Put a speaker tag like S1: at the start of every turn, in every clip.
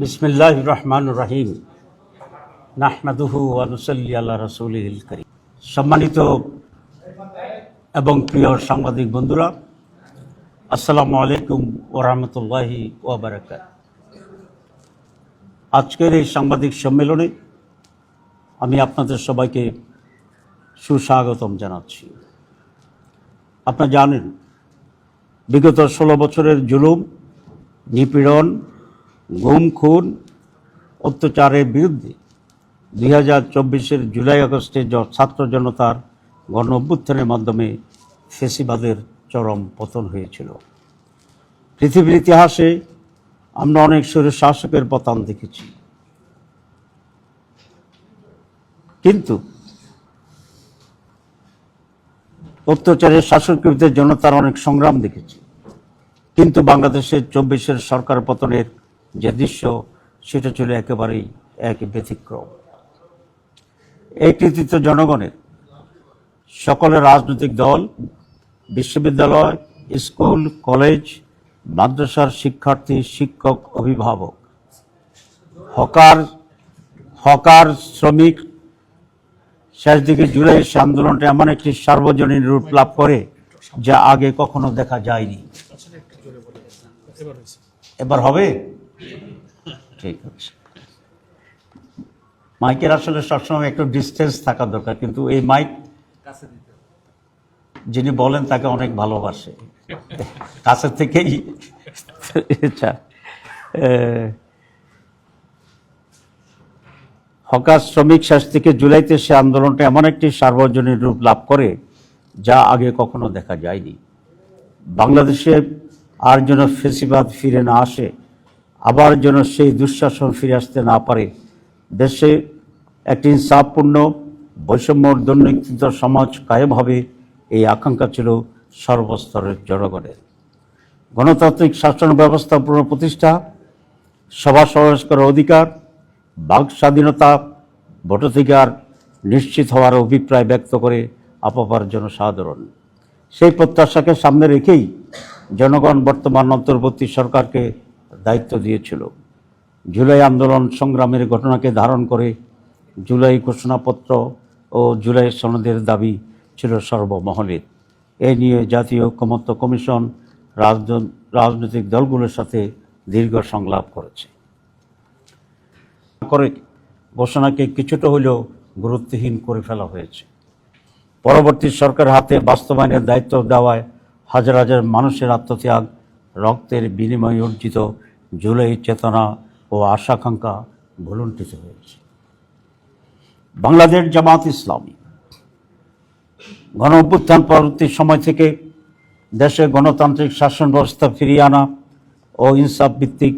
S1: বিসমিল্লাহ রহমান রাহিম। নাহমাদুহু ওয়ানুসল্লি আল্লাহ রসুলিল করিম। সম্মানিত এবং প্রিয় সাংবাদিক বন্ধুরা, আসসালামু আলাইকুম ওরহমতুল্লাহি ওবরাকাত আজকের এই সাংবাদিক সম্মেলনে আমি আপনাদের সবাইকে সুস্বাগতম জানাচ্ছি। আপনারা জানেন, বিগত ষোলো বছরের জুলুম, নিপীড়ন গুম, খুন, অত্যাচারের বিরুদ্ধে দুই হাজার চব্বিশের জুলাই আগস্টে ছাত্র জনতার গণ অভ্যুত্থানের মাধ্যমে ফেসিবাদের চরম পতন হয়েছিল। পৃথিবীর ইতিহাসে আমরা অনেক সুরের শাসকের পতন দেখেছি। কিন্তু অত্যাচারের শাসকদের জনতার অনেক সংগ্রাম দেখেছি। কিন্তু বাংলাদেশের চব্বিশের সরকার পতনের যে দৃশ্য, সেটা ছিল একেবারেই এক ব্যতিক্রম। এই কৃতিত্ব জনগণের। সকলের রাজনৈতিক দল, বিশ্ববিদ্যালয়, স্কুল, কলেজ, মাদ্রাসার শিক্ষার্থী, শিক্ষক, অভিভাবক। হকার হকার শ্রমিক, শেষ দিকে জুলাই আন্দোলনটা এমন একটি সার্বজনীন রূপ লাভ করে যা আগে কখনো দেখা যায়নি। এবার হবে? ঠিক আছে। মাইকের আসলে সবসময় একটু ডিস্টেন্স থাকা দরকার কিন্তু এই মাইক যিনি বলেন তাকে অনেক ভালোবাসে। কাছে থেকেই আচ্ছা হকার শ্রমিক শেষ থেকে জুলাইতে সে আন্দোলনটা এমন একটি সার্বজনীন রূপ লাভ করে যা আগে কখনো দেখা যায়নি। বাংলাদেশে আর যেন ফেসিবাদ ফিরে না আসে আবার যেন সেই দুঃশাসন ফিরে আসতে না পারে। দেশে একটি ইনসাফপূর্ণ বৈষম্য দুর্নীতিত সমাজ কায়েম হবে এই আকাঙ্ক্ষা ছিল সর্বস্তরের জনগণের। গণতান্ত্রিক শাসন ব্যবস্থা পুনঃপ্রতিষ্ঠা, সভা সমাবেশ করার অধিকার, বাক স্বাধীনতা ভোটাধিকার নিশ্চিত হওয়ার অভিপ্রায় ব্যক্ত করে আপাপার জনসাধারণ। সেই প্রত্যাশাকে সামনে রেখেই জনগণ বর্তমান অন্তর্বর্তী সরকারকে দায়িত্ব দিয়েছিল। জুলাই আন্দোলন সংগ্রামের ঘটনাকে ধারণ করে জুলাই ঘোষণাপত্র ও জুলাই সনদের দাবি ছিল সর্বমহলের। এ নিয়ে জাতীয় ঐক্যমত্য কমিশন রাজন- রাজনৈতিক দলগুলোর সাথে দীর্ঘ সংলাপ করেছে। করে ঘোষণাকে কিছুটা হলেও গুরুত্বহীন করে ফেলা হয়েছে। পরবর্তী সরকার হাতে বাস্তবায়নের দায়িত্ব দেওয়ায় হাজার হাজার মানুষের আত্মত্যাগ, রক্তের বিনিময়ে অর্জিত জুলাই চেতনা ও আশাকাঙ্ক্ষা ভুলুণ্ঠিত হয়েছে। বাংলাদেশ জামাত ইসলামী গণ অভ্যুত্থান পরবর্তী সময় থেকে দেশে গণতান্ত্রিক শাসন ব্যবস্থা ফিরিয়ে আনা ও ইনসাফ ভিত্তিক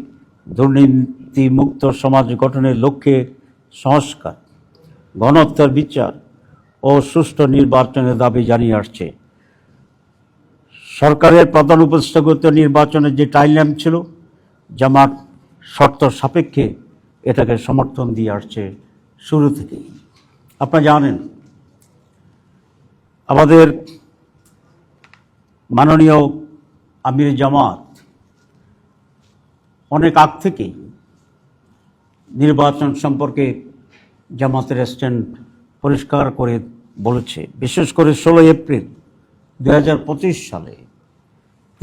S1: দুর্নীতিমুক্ত সমাজ গঠনের লক্ষ্যে সংস্কার, গণহত্যার বিচার ও সুষ্ঠু নির্বাচনের দাবি জানিয়ে আসছে। সরকারের প্রধান উপস্থাগত নির্বাচনের যে টাইমলাইন ছিল জামাত শর্ত সাপেক্ষে এটাকে সমর্থন দিয়ে আসছে শুরু থেকেই। আপনারা জানেন, আমাদের মাননীয় আমির জামাত অনেক আগ থেকেই নির্বাচন সম্পর্কে জামাতের স্ট্যান্ড পরিষ্কার করে বলেছে। বিশেষ করে ষোলোই এপ্রিল দু হাজার পঁচিশ সালে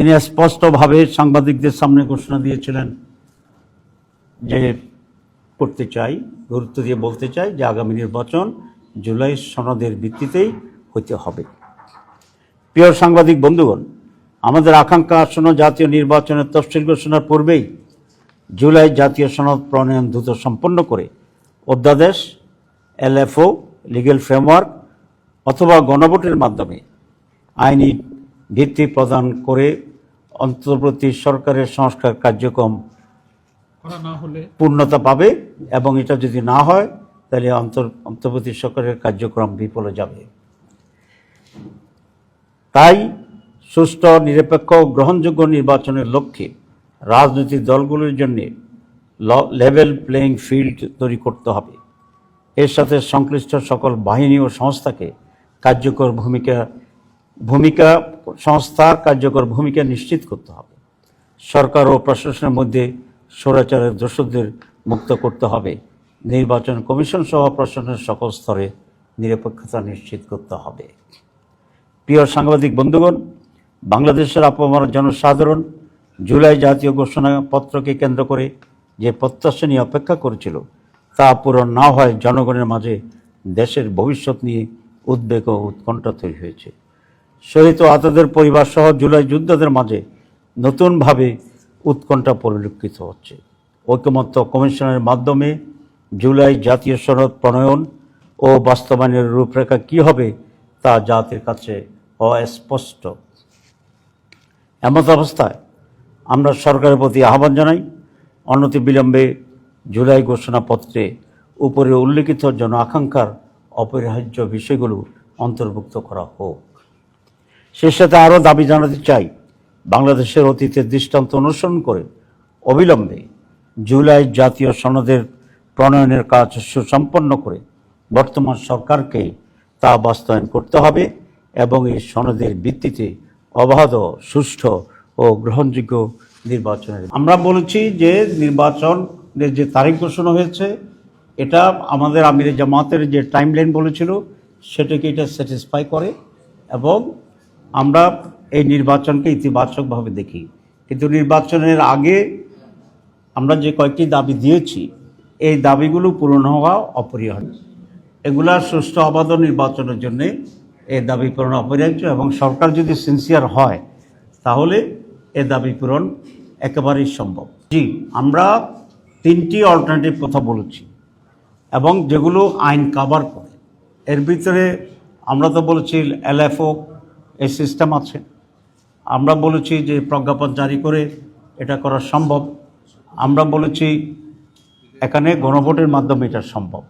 S1: তিনি স্পষ্টভাবে সাংবাদিকদের সামনে ঘোষণা দিয়েছিলেন যে করতে চাই, গুরুত্ব দিয়ে বলতে চাই যে আগামী নির্বাচন জুলাই সনদের ভিত্তিতেই হতে হবে। প্রিয় সাংবাদিক বন্ধুগণ, আমাদের আকাঙ্ক্ষা আসন্ন জাতীয় নির্বাচনের তফসিল ঘোষণার পূর্বেই জুলাই জাতীয় সনদ প্রণয়ন দ্রুত সম্পন্ন করে অধ্যাদেশ, এলএফও লিগ্যাল ফ্রেমওয়ার্ক অথবা গণভোটের মাধ্যমে আইনি ভিত্তি প্রদান করে অন্তর্বর্তী সরকারের সংস্কার কার্যক্রম পূর্ণতা পাবে এবং এটা যদি না হয় তাহলে অন্তর অন্তর্বর্তী সরকারের কার্যক্রম বিফলে যাবে। তাই সুষ্ঠু নিরপেক্ষ গ্রহণযোগ্য নির্বাচনের লক্ষ্যে রাজনৈতিক দলগুলোর জন্য লেভেল প্লেয়িং ফিল্ড তৈরি করতে হবে। এর সাথে সংশ্লিষ্ট সকল বাহিনী ও সংস্থাকে কার্যকর ভূমিকা ভূমিকা সংস্থার কার্যকর ভূমিকা নিশ্চিত করতে হবে। সরকার ও প্রশাসনের মধ্যে স্বৈরাচারের দোষদের মুক্ত করতে হবে। নির্বাচন কমিশন সহ প্রশাসনের সকল স্তরে নিরপেক্ষতা নিশ্চিত করতে হবে। প্রিয় সাংবাদিক বন্ধুগণ, বাংলাদেশের আপামর জনসাধারণ জুলাই জাতীয় ঘোষণাপত্রকে কেন্দ্র করে যে প্রত্যাশা নিয়ে অপেক্ষা করেছিল, তা পূরণ না হয় জনগণের মাঝে দেশের ভবিষ্যৎ নিয়ে উদ্বেগ ও উৎকণ্ঠা তৈরি হয়েছে। শহীদ ও আহতদের পরিবার সহ জুলাই যোদ্ধাদের মাঝে নতুনভাবে উৎকণ্ঠা পরিলক্ষিত হচ্ছে। ঐকমত্য কমিশনের মাধ্যমে জুলাই জাতীয় সনদ প্রণয়ন ও বাস্তবায়নের রূপরেখা কী হবে তা জাতির কাছে অস্পষ্ট। এমত অবস্থায় আমরা সরকারের প্রতি আহ্বান জানাই, অনতি বিলম্বে জুলাই ঘোষণাপত্রে উপরে উল্লেখিত জন আকাঙ্ক্ষার অপরিহার্য বিষয়গুলো অন্তর্ভুক্ত করা হোক। সে সাথে আরও দাবি জানাতে চাই, বাংলাদেশের অতীতের দৃষ্টান্ত অনুসরণ করে অবিলম্বে জুলাই জাতীয় সনদের প্রণয়নের কাজ সুসম্পন্ন করে বর্তমান সরকারকে তা বাস্তবায়ন করতে হবে এবং এই সনদের ভিত্তিতে অবাধ, সুষ্ঠু ও গ্রহণযোগ্য নির্বাচনের আমরা বলেছি যে নির্বাচনের যে তারিখ ঘোষণা হয়েছে, এটা আমাদের আমির জামাতের যে টাইমলাইন বলেছিল, সেটাকে এটা স্যাটিসফাই করে এবং আমরা এই নির্বাচনকে ইতিবাচকভাবে দেখি। কিন্তু নির্বাচনের আগে আমরা যে কয়েকটি দাবি দিয়েছি, এই দাবিগুলো পূরণ হওয়া অপরিহার্য। এগুলা সুষ্ঠু অবাধ নির্বাচনের জন্যে এই দাবি পূরণ অপরিহার্য এবং সরকার যদি সিনসিয়ার হয়, তাহলে এ দাবি পূরণ একেবারেই সম্ভব। জি, আমরা তিনটি অল্টারনেটিভ কথা বলেছি এবং যেগুলো আইন কাভার করে। এর ভিতরে আমরা তো বলেছি এলএফও এই সিস্টেম আছে। আমরা বলেছি যে প্রজ্ঞাপন জারি করে এটা করা সম্ভব। আমরা বলেছি এখানে গণভোটের মাধ্যমে এটা সম্ভব।